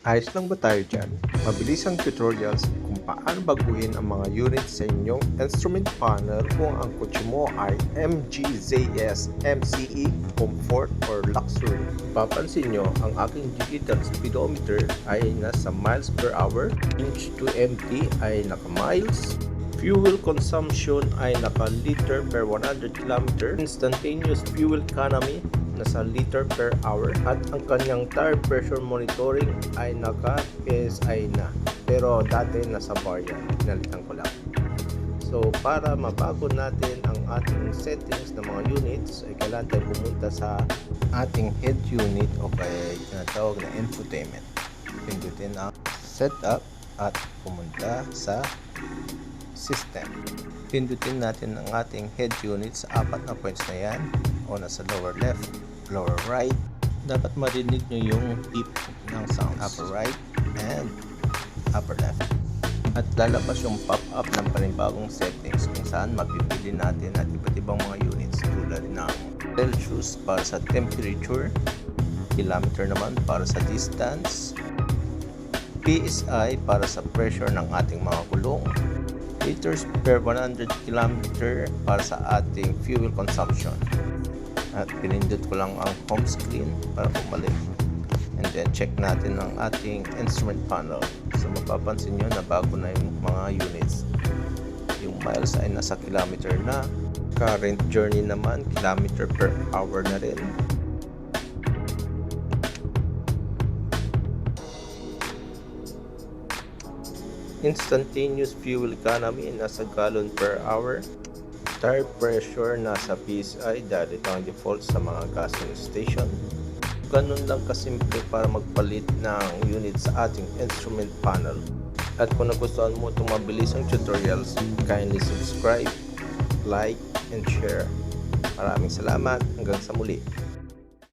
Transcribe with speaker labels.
Speaker 1: Ayos lang ba tayo dyan? Mabilis ang tutorials kung paano baguhin ang mga units sa inyong instrument panel kung ang kotse mo ay MG ZS MCE, Comfort, or Luxury. Papansin nyo, ang aking digital speedometer ay nasa miles per hour, inch to empty ay naka miles, Fuel consumption ay naka liter per 100 km, instantaneous fuel economy nasa liter per hour at ang kanyang tire pressure monitoring ay naka PSI na pero dati nasa bar yan, pinalitan ko lang. So para mabago natin ang ating settings ng mga units ay kailangan tayo pumunta sa ating head unit o kaya tinatawag na infotainment. Pindutin ang setup at pumunta sa system. Pindutin natin ang ating head unit sa apat na points na yan o nasa lower left, lower right. Dapat marinig nyo yung beep ng sounds. Upper right and upper left. At lalabas yung pop-up ng panibagong settings kung saan mapipili natin at iba't ibang mga units tulad ng Celsius para sa temperature, kilometer naman para sa distance, PSI para sa pressure ng ating mga gulong, liters per 100 km para sa ating fuel consumption. At pinindot ko lang ang home screen para bumalik. And then check natin ang ating instrument panel. So mapapansin nyo na bago na yung mga units. Yung miles ay nasa kilometer na. Current journey naman, kilometer per hour na rin. Instantaneous fuel economy nasa gallon per hour. Tire pressure nasa PSI dahil ito ang default sa mga gasoline station. Ganun lang kasimple para magpalit ng unit sa ating instrument panel. At kung nagustuhan mo itong mabilisang tutorials, kindly subscribe, like, and share. Maraming salamat. Hanggang sa muli.